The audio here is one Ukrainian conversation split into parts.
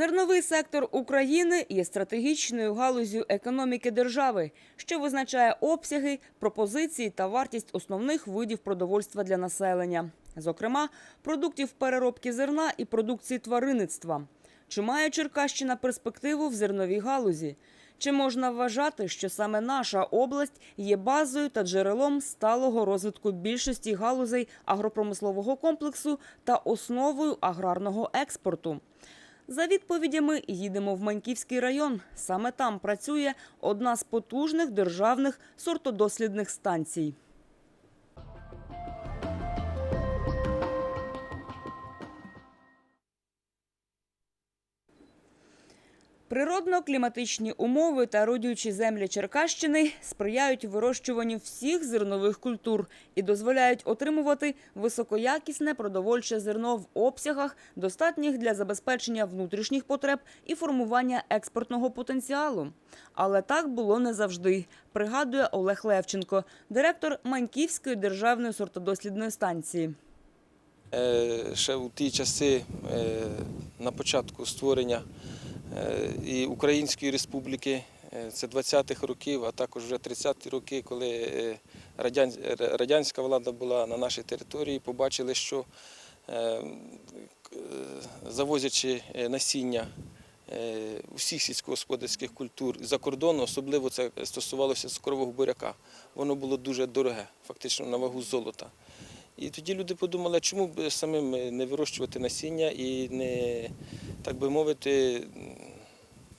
Зерновий сектор України є стратегічною галузю економіки держави, що визначає обсяги, пропозиції та вартість основних видів продовольства для населення, зокрема продуктів переробки зерна і продукції тваринництва. Чи має Черкащина перспективу в зерновій галузі? Чи можна вважати, що саме наша область є базою та джерелом сталого розвитку більшості галузей агропромислового комплексу та основою аграрного експорту? За відповідями їдемо в Маньківський район. Саме там працює одна з потужних державних сортодослідних станцій. Природно-кліматичні умови та родючі землі Черкащини сприяють вирощуванню всіх зернових культур і дозволяють отримувати високоякісне продовольче зерно в обсягах, достатніх для забезпечення внутрішніх потреб і формування експортного потенціалу. Але так було не завжди, пригадує Олег Левченко, директор Маньківської державної сортодослідної станції. Е, Ще у ті часи е, на початку створення і Української республіки, е, це 20-х років, а також вже 30-ті роки, коли е, радянська влада була на нашій території, побачили, що е, е, завозячи е, насіння е, усіх сільськогосподарських культур за кордону, особливо це стосувалося цукрового буряка. Воно було дуже дороге, фактично на вагу золота. І тоді люди подумали, чому б самим не вирощувати насіння і не, так би мовити,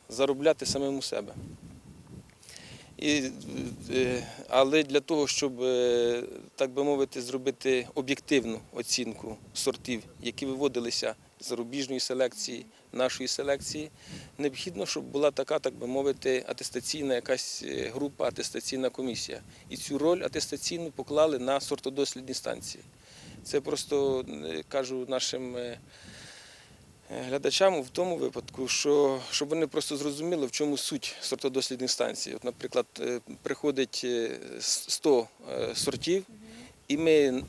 заробляти самим у себе. І, е, але для того, щоб, е, так би мовити, зробити об'єктивну оцінку сортів, які виводилися з зарубіжної селекції, нашої селекції, необхідно, щоб була така, так би мовити, атестаційна якась е, група, атестаційна комісія. І цю роль атестаційну поклали на сортодослідні станції. Це просто е, кажу нашим е, глядачам в тому випадку, що щоб вони просто зрозуміли, в чому суть сортодослідних станцій. От, наприклад, приходить е, 100 е, сортів, і ми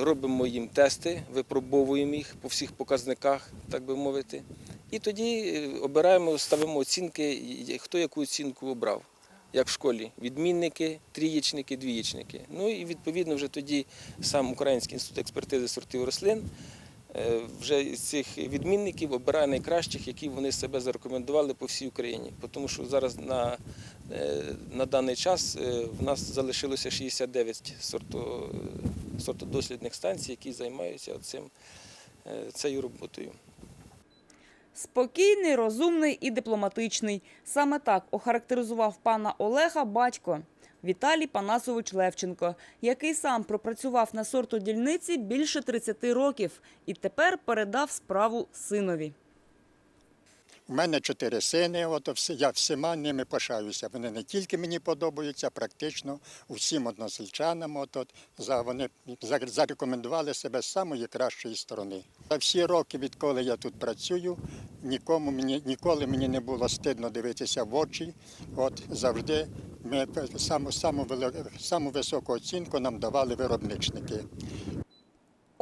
робимо їм тести, випробовуємо їх по всіх показниках, так би мовити. І тоді е, обираємо, ставимо оцінки, хто яку оцінку обрав. Як в школі, відмінники, трієчники, двієчники. Ну і відповідно вже тоді сам Український інститут експертизи сортів рослин е, вже з цих відмінників обирає найкращих, які вони себе зарекомендували по всій Україні. Тому що зараз на, е, на даний час в нас залишилося 69 сорто, сортодослідних станцій, які займаються цим, цією роботою. Спокійний, розумний і дипломатичний. Саме так охарактеризував пана Олега батько Віталій Панасович Левченко, який сам пропрацював на сорту дільниці більше 30 років і тепер передав справу синові. У мене чотири сини, от я всіма ними пишаюся. Вони не тільки мені подобаються, практично усім односельчанам. От, от, за, вони зарекомендували себе з самої кращої сторони. За всі роки, відколи я тут працюю, нікому мені, ніколи мені не було стидно дивитися в очі. От, завжди ми саму, саму, саму високу оцінку нам давали виробничники.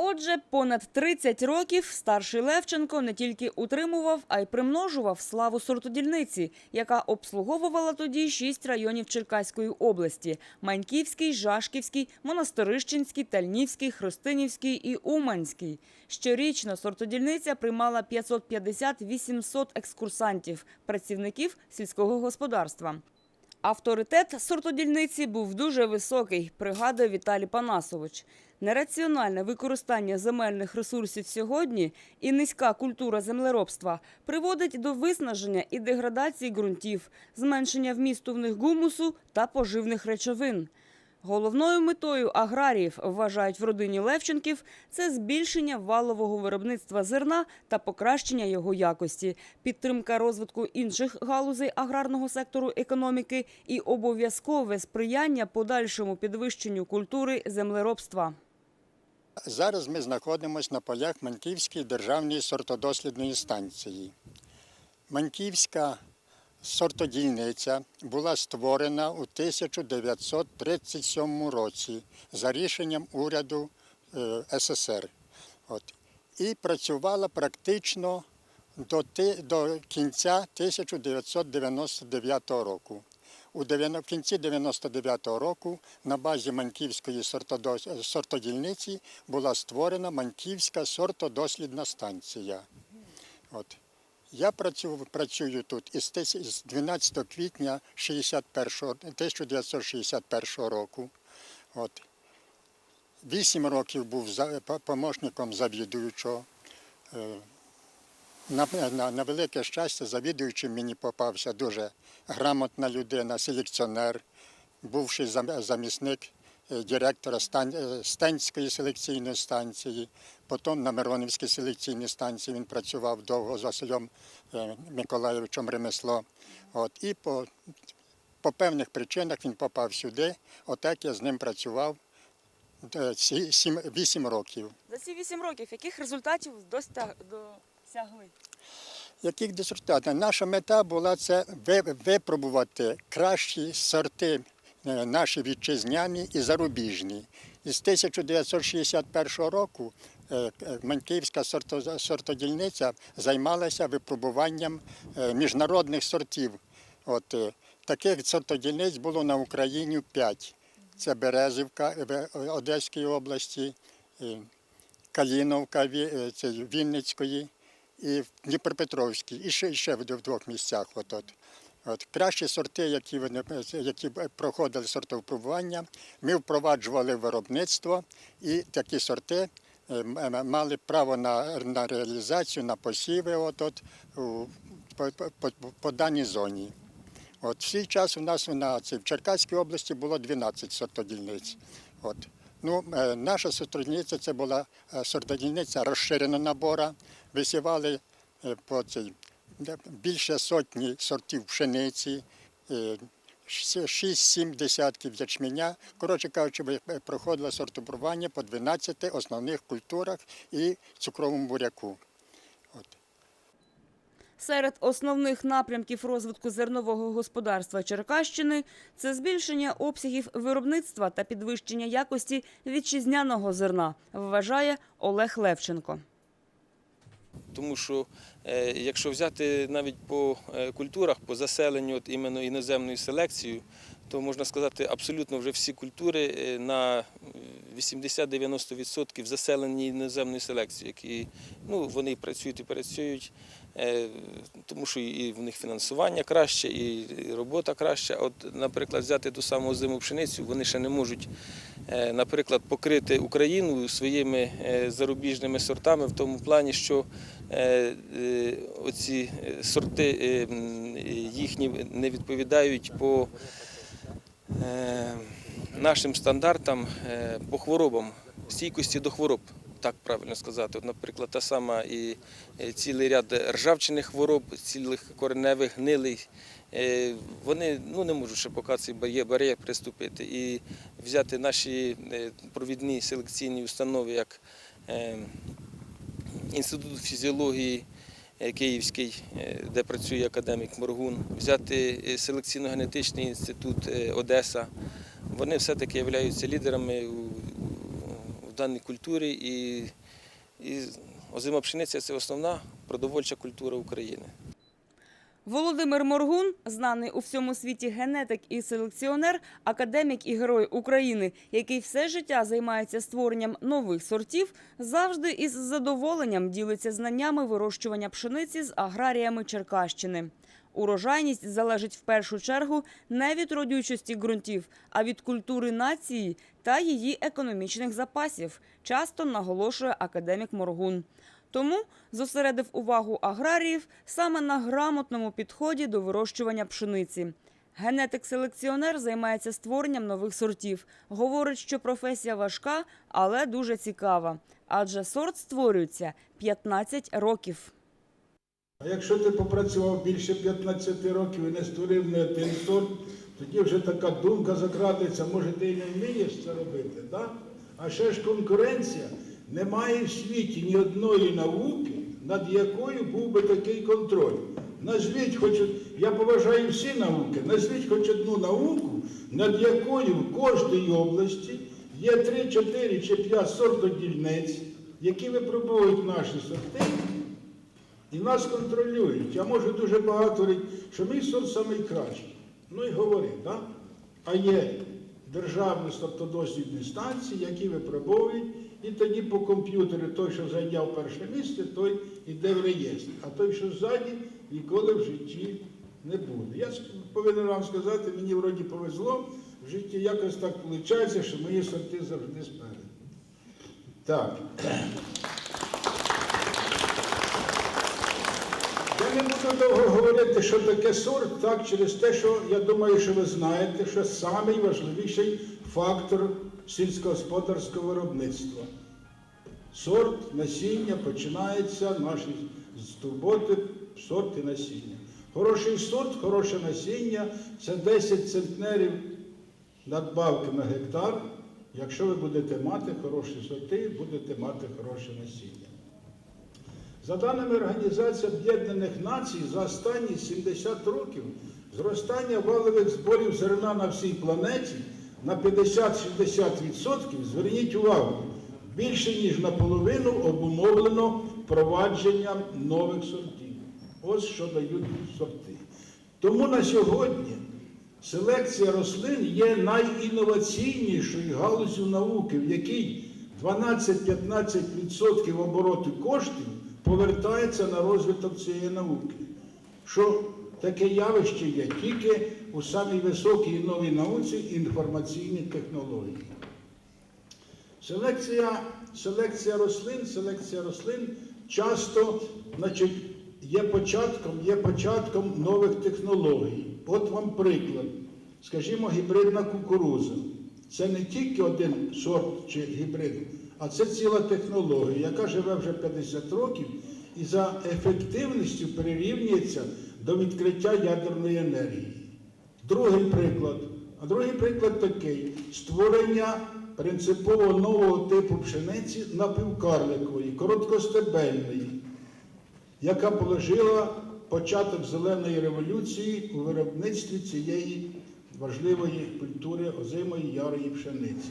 Отже, понад 30 років старший Левченко не тільки утримував, а й примножував славу сортодільниці, яка обслуговувала тоді шість районів Черкаської області: Маньківський, Жашківський, Монастирищенський, Тальнівський, Христинівський і Уманський. Щорічно сортодільниця приймала 550-800 екскурсантів, працівників сільського господарства. Авторитет сортодільниці був дуже високий, пригадує Віталій Панасович. Нераціональне використання земельних ресурсів сьогодні і низька культура землеробства приводить до виснаження і деградації ґрунтів, зменшення вмісту гумусу та поживних речовин. Головною метою аграріїв, вважають в родині Левченків, це збільшення валового виробництва зерна та покращення його якості, підтримка розвитку інших галузей аграрного сектору економіки і обов'язкове сприяння подальшому підвищенню культури землеробства. Зараз ми знаходимося на полях Маньківської державної сортодослідної станції. Маньківська сортодільниця була створена у 1937 році за рішенням уряду е, СССР. От. І працювала практично до, до кінця 1999 року. У кінці 99-го року на базі Маньківської сортодільниці була створена Маньківська сортодослідна станція. От. Я працюю, працюю тут із 12 квітня 1961 року. От. Вісім років був за- помощником завідуючого. На, на, на велике щастя, завідуючим мені попався дуже грамотна людина, селекціонер, бувший зам- замісник е, директора стан, е, Стенської селекційної станції. Потім на Миронівській селекційній станції він працював довго з Василем е, Миколаєвичем ремесло. От, і по, по певних причинах він попав сюди. Отак я з ним працював вісім років. За ці вісім років яких результатів достя- досягли? Яких результатів? Наша мета була це випробувати кращі сорти е, наші вітчизняні і зарубіжні. Із 1961 року е, е, Маньківська сортодільниця займалася випробуванням міжнародних сортів. От, таких сортодільниць було на Україні п'ять. Це Березівка в Одеської області, Каліновка Ві- Вінницької і в Дніпропетровській, і ще, і ще в двох місцях. От, от. От, кращі сорти, які, вони, які проходили сортовпробування, ми впроваджували виробництво, і такі сорти е, мали право на, на реалізацію, на посіви от, от, у, по, по, по, даній зоні. От, в свій час у нас на, цій, в Черкаській області було 12 сортодільниць. От. Ну, е, наша сортодільниця це була е, сортодільниця розширеного набора. Висівали е, по цій, більше сотні сортів пшениці, е, щ- 6-7 десятків ячменя. Коротше кажучи, е, проходило сортопробування по 12 основних культурах і цукровому буряку. Серед основних напрямків розвитку зернового господарства Черкащини це збільшення обсягів виробництва та підвищення якості вітчизняного зерна, вважає Олег Левченко. Тому що е, якщо взяти навіть по е, культурах, по заселенню от іменно іноземною селекцією, то можна сказати, абсолютно вже всі культури е, на 80-90% заселені іноземною селекцією, які ну, вони працюють і працюють, тому що і в них фінансування краще, і робота краща. От, наприклад, взяти ту саму зиму пшеницю, вони ще не можуть, е, наприклад, покрити Україну своїми е, зарубіжними сортами в тому плані, що е, е, оці е, сорти е, їхні не відповідають по е, нашим стандартам е, по хворобам, стійкості до хвороб. Так правильно сказати. От, наприклад, та сама і е, цілий ряд ржавчиних хвороб, цілих кореневих гнилий. е, Вони ну, не можуть ще поки цей бар'єр, приступити. І взяти наші е, провідні селекційні установи, як Інститут фізіології Київський, де працює академік Моргун, взяти селекційно-генетичний інститут Одеса. Вони все-таки являються лідерами у, у даній культурі. І, і озима пшениця це основна продовольча культура України. Володимир Моргун, знаний у всьому світі генетик і селекціонер, академік і герой України, який все життя займається створенням нових сортів, завжди із задоволенням ділиться знаннями вирощування пшениці з аграріями Черкащини. Урожайність залежить в першу чергу не від родючості ґрунтів, а від культури нації та її економічних запасів, часто наголошує академік Моргун. Тому зосередив увагу аграріїв саме на грамотному підході до вирощування пшениці. Генетик-селекціонер займається створенням нових сортів. Говорить, що професія важка, але дуже цікава. Адже сорт створюється 15 років. Якщо ти попрацював більше 15 років і не створив не один сорт, тоді вже така думка закрадеться, може ти і не вмієш це робити, да? а ще ж конкуренція. Немає в світі ні одної науки, над якою був би такий контроль. Назвіть хоч, я поважаю всі науки, назвіть хоч одну науку, над якою в кожній області є 3, 4 чи 5 сортодільниць, які випробовують наші сорти І нас контролюють. Я можу дуже багато говорити, що мій сорт найкращий. Ну і говорить, так? А є державні сортодослідні станції, які випробовують, і тоді по комп'ютері той, що зайняв перше місце, той йде в реєстр. А той, що ззаді, ніколи в житті не буде. Я повинен вам сказати, мені вроді повезло, в житті якось так виходить, що мої сорти завжди спереду. Так. Я не буду довго говорити, що таке сорт, так, через те, що я думаю, що ви знаєте, що найважливіший фактор сільськогосподарського виробництва. Сорт насіння починається наші з турботи, сорт і насіння. Хороший сорт, хороше насіння це 10 центнерів надбавки на гектар. Якщо ви будете мати хороші сорти, будете мати хороше насіння. За даними Організації Об'єднаних Націй, за останні 70 років зростання валових зборів зерна на всій планеті на 50-60%, зверніть увагу, більше ніж наполовину обумовлено впровадженням нових сортів. Ось що дають сорти. Тому на сьогодні селекція рослин є найінноваційнішою галузю науки, в якій 12-15% обороту коштів повертається на розвиток цієї науки. Що таке явище є тільки у самій високій новій науці інформаційні технології. Селекція, селекція рослин, селекція рослин часто значить, є початком, є початком нових технологій. От вам приклад. Скажімо, гібридна кукуруза. Це не тільки один сорт чи гібрид, а це ціла технологія, яка живе вже 50 років і за ефективністю прирівнюється до відкриття ядерної енергії. Другий приклад. А другий приклад такий: створення принципово нового типу пшениці напівкарликової, короткостебельної, яка положила початок зеленої революції у виробництві цієї важливої культури озимої ярої пшениці.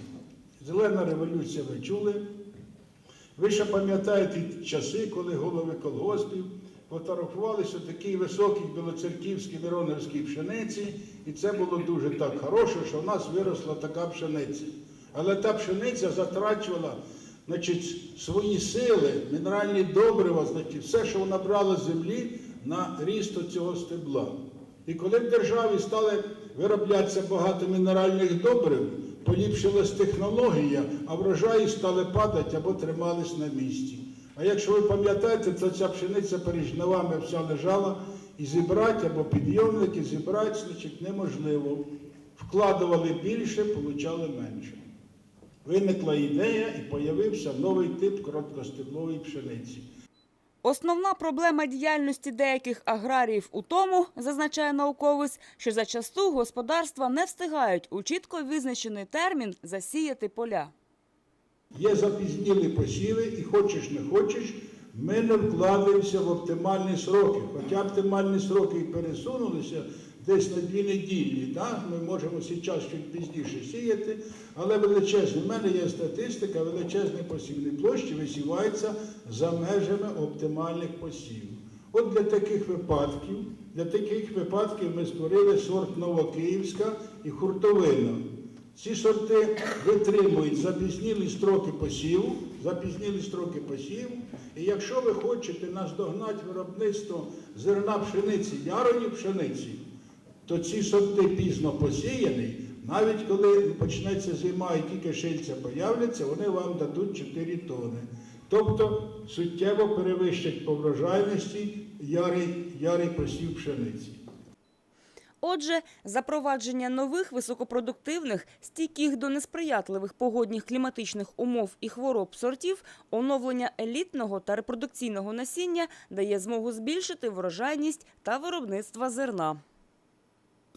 Зелена революція ви чули. Ви ще пам'ятаєте часи, коли голови колгоспів фотографувалися такій високій білоцерківській Мироновській пшениці, і це було дуже так хороше, що в нас виросла така пшениця. Але та пшениця затрачувала значить, свої сили, мінеральні добрива, значить, все, що вона брала з землі на ріст цього стебла. І коли в державі стали вироблятися багато мінеральних добрив, поліпшилась технологія, а врожаї стали падати або тримались на місці. А якщо ви пам'ятаєте, то ця пшениця перед жнивами вся лежала і зібрати або підйомники зібрати, значить, неможливо. Вкладували більше, получали менше. Виникла ідея і появився новий тип короткостеблової пшениці. Основна проблема діяльності деяких аграріїв у тому, зазначає науковець, що зачасту господарства не встигають у чітко визначений термін засіяти поля. Є запізнілі посіви, і хочеш не хочеш, ми не вкладаємося в оптимальні сроки. Хоча оптимальні сроки і пересунулися десь на дві неділі. Так? Ми можемо зараз чуть пізніше сіяти, але величезні, в мене є статистика, величезні посівні площі висіваються за межами оптимальних посівів. От для таких випадків, для таких випадків ми створили сорт Новокиївська і хуртовина. Ці сорти витримують запізнілі строки посіву, запізнілі строки посіву. І якщо ви хочете наздогнати виробництво зерна пшениці, ярої пшениці, то ці сорти пізно посіяні, навіть коли почнеться зима і тільки шильця появляться, вони вам дадуть 4 тони. Тобто суттєво перевищать по врожайності ярий, ярий посів пшениці. Отже, запровадження нових високопродуктивних, стійких до несприятливих погодних кліматичних умов і хвороб сортів, оновлення елітного та репродукційного насіння дає змогу збільшити врожайність та виробництва зерна.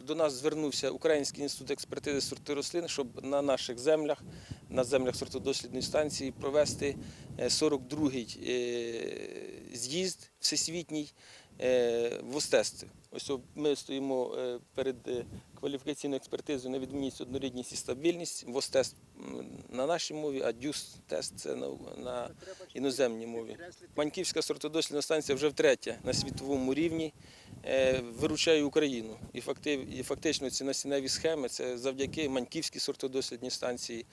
До нас звернувся Український інститут експертизи сорту рослин, щоб на наших землях, на землях сортодослідної станції, провести е, 42-й е, з'їзд всесвітній е, в ОСТЕСТ. Ось ми стоїмо е, перед е, кваліфікаційною експертизою на відмінність, однорідність і стабільність. В ОСТЕСТ м, на нашій мові, а ДЮС-тест це на, на іноземній мові. Маньківська сортодослідна станція вже втретє на світовому рівні е, виручає Україну. І, фактично ці насінневі схеми це завдяки Маньківській сортодослідній станції.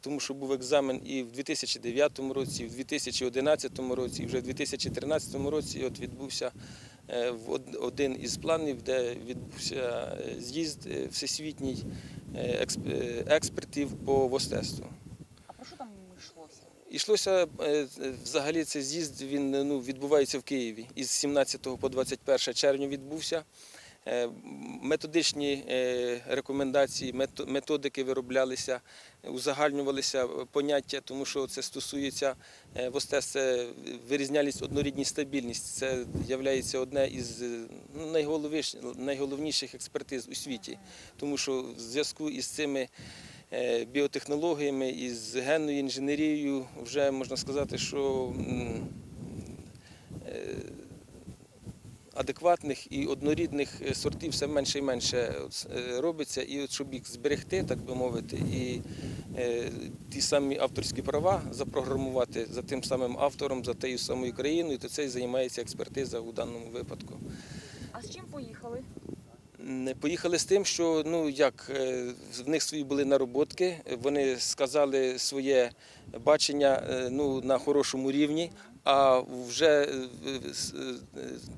Тому що був екзамен і в 2009 році, і в 2011 році, і вже в 2013 році от відбувся е, один із планів, де відбувся е, з'їзд е, всесвітній е, експ- е, експертів по ВОСТЕСТу. А про що там йшлося? Ішлося е, взагалі цей з'їзд він ну, відбувається в Києві. Із 17 по 21 червня відбувся. Е, Методичні е, рекомендації, методики вироблялися, узагальнювалися поняття, тому що це стосується е, ВОСТЕС, це вирізнялість, однорідність, стабільність. Це є одне із е, ну, найголовніших експертиз у світі, тому що в зв'язку із цими е, біотехнологіями і з генною інженерією вже можна сказати, що е, адекватних і однорідних е, сортів все менше і менше е, робиться. І от, щоб їх зберегти, так би мовити, і е, ті самі авторські права запрограмувати за тим самим автором, за тією самою країною, то це і займається експертиза у даному випадку. А з чим поїхали? Поїхали з тим, що ну як е, в них свої були нароботки. Вони сказали своє бачення е, ну на хорошому рівні. А вже е,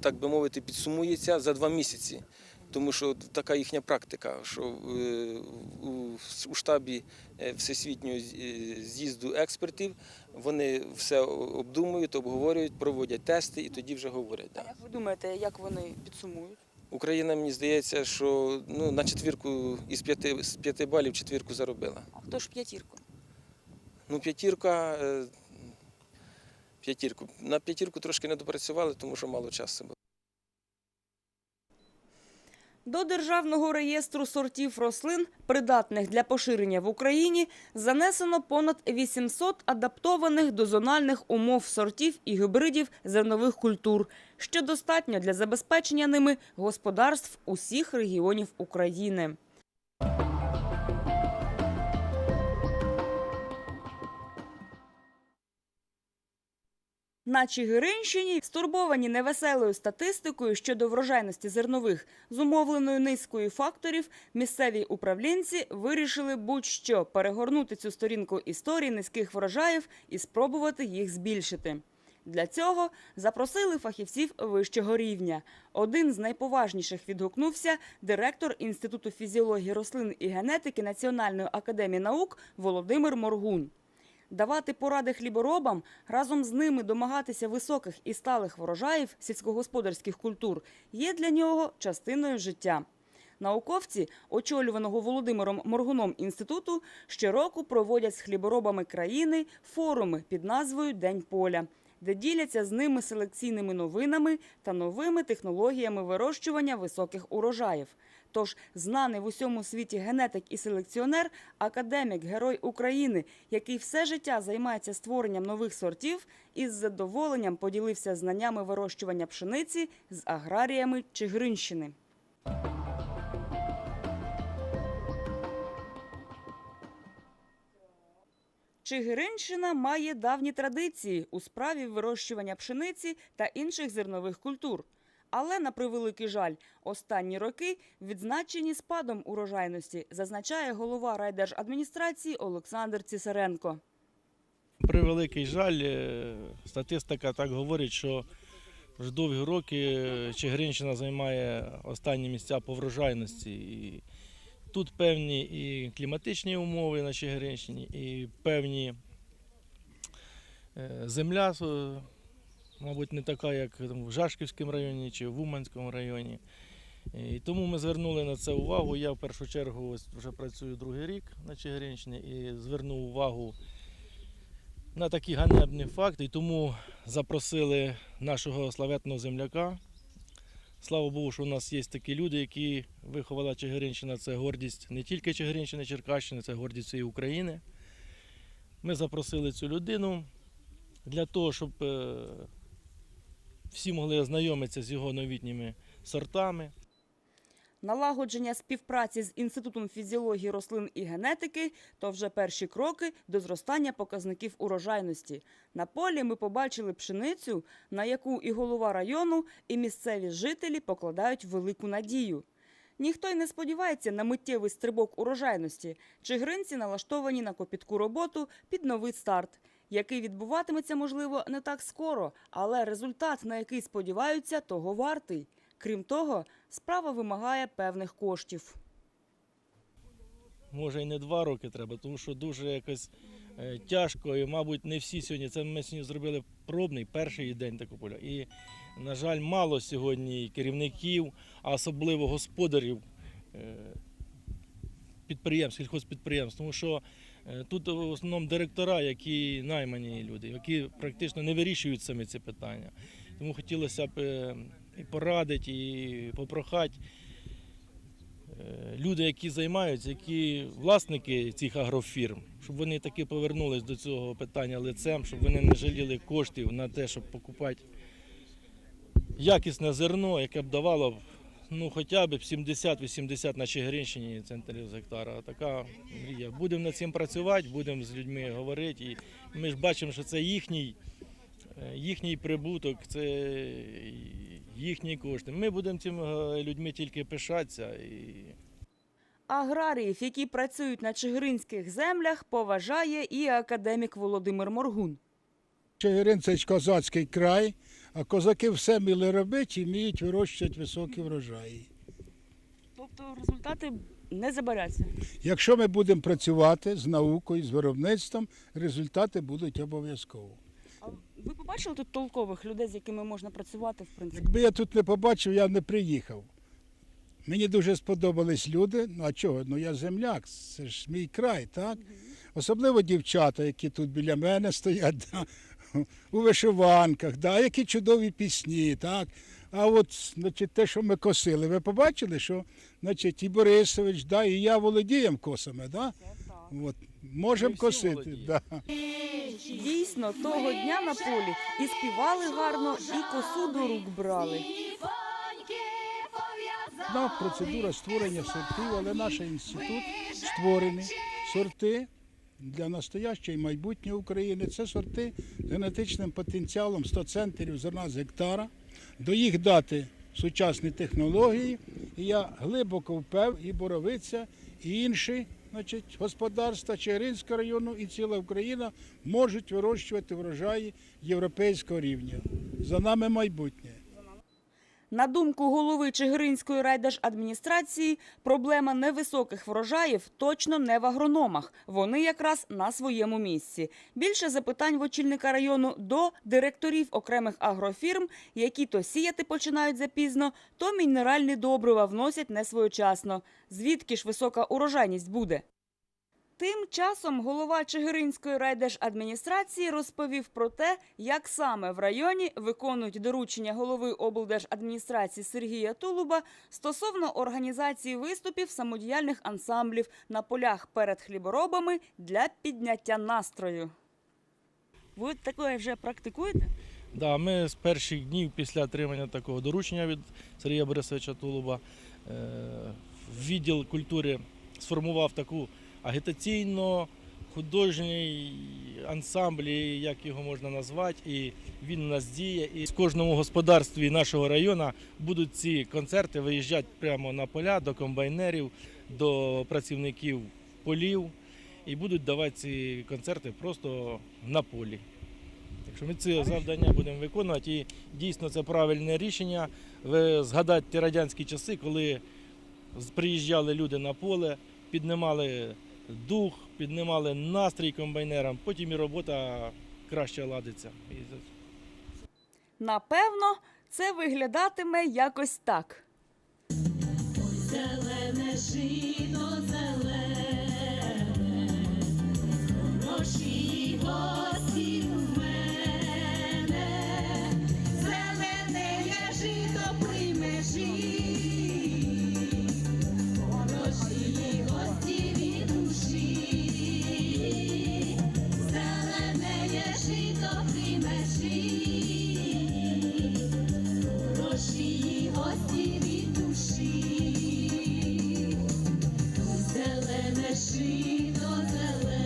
так би мовити, підсумується за два місяці. Тому що така їхня практика, що у- штабі всесвітнього з'їзду експертів вони все обдумують, обговорюють, проводять тести і тоді вже говорять. А як ви думаєте, як вони підсумують? Україна, мені здається, що ну, на четвірку із п'яти, з п'яти балів четвірку заробила. А хто ж п'ятірку? Ну, п'ятірка. е, П'ятірку. На п'ятірку трошки не допрацювали, тому що мало часу було. До Державного реєстру сортів рослин, придатних для поширення в Україні, занесено понад 800 адаптованих до зональних умов сортів і гібридів зернових культур, що достатньо для забезпечення ними господарств усіх регіонів України. На Чигиринщині, стурбовані невеселою статистикою щодо врожайності зернових, зумовленою низкою факторів, місцеві управлінці вирішили будь-що перегорнути цю сторінку історії низьких врожаїв і спробувати їх збільшити. Для цього запросили фахівців вищого рівня. Один з найповажніших відгукнувся директор Інституту фізіології рослин і генетики Національної академії наук Володимир Моргун. Давати поради хліборобам, разом з ними домагатися високих і сталих врожаїв сільськогосподарських культур є для нього частиною життя. Науковці, очолюваного Володимиром Моргуном інституту, щороку проводять з хліборобами країни форуми під назвою День поля, де діляться з ними селекційними новинами та новими технологіями вирощування високих урожаїв. Тож знаний в усьому світі генетик і селекціонер, академік, герой України, який все життя займається створенням нових сортів, із задоволенням поділився знаннями вирощування пшениці з аграріями Чигиринщини. Чигиринщина має давні традиції у справі вирощування пшениці та інших зернових культур. Але на превеликий жаль, останні роки відзначені спадом урожайності, зазначає голова райдержадміністрації Олександр Цісаренко. Превеликий жаль, е, статистика так говорить, що вже довгі роки е, Чигиринщина займає останні місця по врожайності. І тут певні і кліматичні умови на Чигиринщині, і певні е, земля, мабуть, не така, як там, в Жашківському районі чи в Уманському районі. І тому ми звернули на це увагу. Я в першу чергу ось вже працюю другий рік на Чигиринщині і звернув увагу на такі ганебні факти, і тому запросили нашого славетного земляка. Слава Богу, що у нас є такі люди, які виховала Чигиринщина. Це гордість не тільки Чигиринщини, Черкащини, це гордість всієї України. Ми запросили цю людину для того, щоб е, всі могли ознайомитися з його новітніми сортами. Налагодження співпраці з Інститутом фізіології рослин і генетики то вже перші кроки до зростання показників урожайності. На полі ми побачили пшеницю, на яку і голова району, і місцеві жителі покладають велику надію. Ніхто й не сподівається на миттєвий стрибок урожайності. Чигиринці налаштовані на копітку роботу під новий старт, який відбуватиметься, можливо, не так скоро, але результат, на який сподіваються, того вартий. Крім того, справа вимагає певних коштів. Може і не два роки треба, тому що дуже якось е, тяжко, і, мабуть, не всі сьогодні. Це ми сьогодні зробили пробний перший день такого поля. І, на жаль, мало сьогодні керівників, а особливо господарів е, підприємств, сільхозпідприємств, тому що тут в основному директора, які наймані люди, які практично не вирішують самі ці питання. Тому хотілося б е, і порадити, і попрохати е, люди, які займаються, які власники цих агрофірм, щоб вони таки повернулись до цього питання лицем, щоб вони не жаліли коштів на те, щоб покупати якісне зерно, яке б давало ну, хоча б 70-80 на Чигиринщині центрів з гектара. Така мрія. Будемо над цим працювати, будемо з людьми говорити. І ми ж бачимо, що це їхній, е, їхній прибуток, це їхні кошти. Ми будемо цими е, людьми тільки пишатися. І... Аграріїв, які працюють на чигиринських землях, поважає і академік Володимир Моргун. Чигирин це козацький край, а козаки все вміли робити і вміють вирощувати високі врожаї. Тобто результати не забаряться. Якщо ми будемо працювати з наукою, з виробництвом, результати будуть обов'язково. А ви побачили тут толкових людей, з якими можна працювати, в принципі? Якби я тут не побачив, я б не приїхав. Мені дуже сподобались люди. Ну а чого? Ну я земляк, це ж мій край, так? Особливо дівчата, які тут біля мене стоять, да, у вишиванках, да, які чудові пісні, так. А от значить, те, що ми косили, ви побачили, що значить, і Борисович, да, і я володіємо косами, да? От, можемо косити. Да. Дійсно, того дня на полі і співали гарно, і косу до рук брали. Одна процедура створення сортів, але наш інститут створений сорти для настоящої майбутньої України. Це сорти з генетичним потенціалом 100 центрів зерна з гектара. До їх дати сучасні технології. І я глибоко впев, і Боровиця, і інші значить, господарства Чигиринського району і ціла Україна можуть вирощувати врожаї європейського рівня. За нами майбутнє. На думку голови Чигиринської райдержадміністрації, проблема невисоких врожаїв точно не в агрономах. Вони якраз на своєму місці. Більше запитань в очільника району до директорів окремих агрофірм, які то сіяти починають запізно, то мінеральні добрива вносять не своєчасно. Звідки ж висока урожайність буде? Тим часом голова Чигиринської райдержадміністрації розповів про те, як саме в районі виконують доручення голови облдержадміністрації Сергія Тулуба стосовно організації виступів самодіяльних ансамблів на полях перед хліборобами для підняття настрою. Ви таке вже практикуєте? Да, ми з перших днів після отримання такого доручення від Сергія Борисовича Тулуба е, відділ культури сформував таку агітаційно художній ансамбль, як його можна назвати, і він у нас діє. І в кожному господарстві нашого району будуть ці концерти виїжджати прямо на поля до комбайнерів, до працівників полів і будуть давати ці концерти просто на полі. Так що ми це завдання будемо виконувати. І дійсно це правильне рішення. Ви ті радянські часи, коли приїжджали люди на поле, піднімали дух, піднімали настрій комбайнерам, потім і робота краще ладиться. Напевно, це виглядатиме якось так. Зелене жито зелене, хороші Nasci do Zelândia.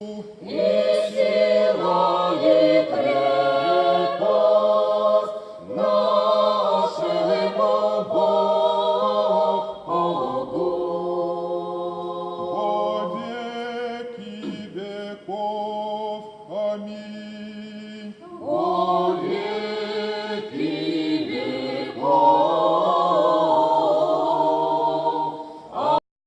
І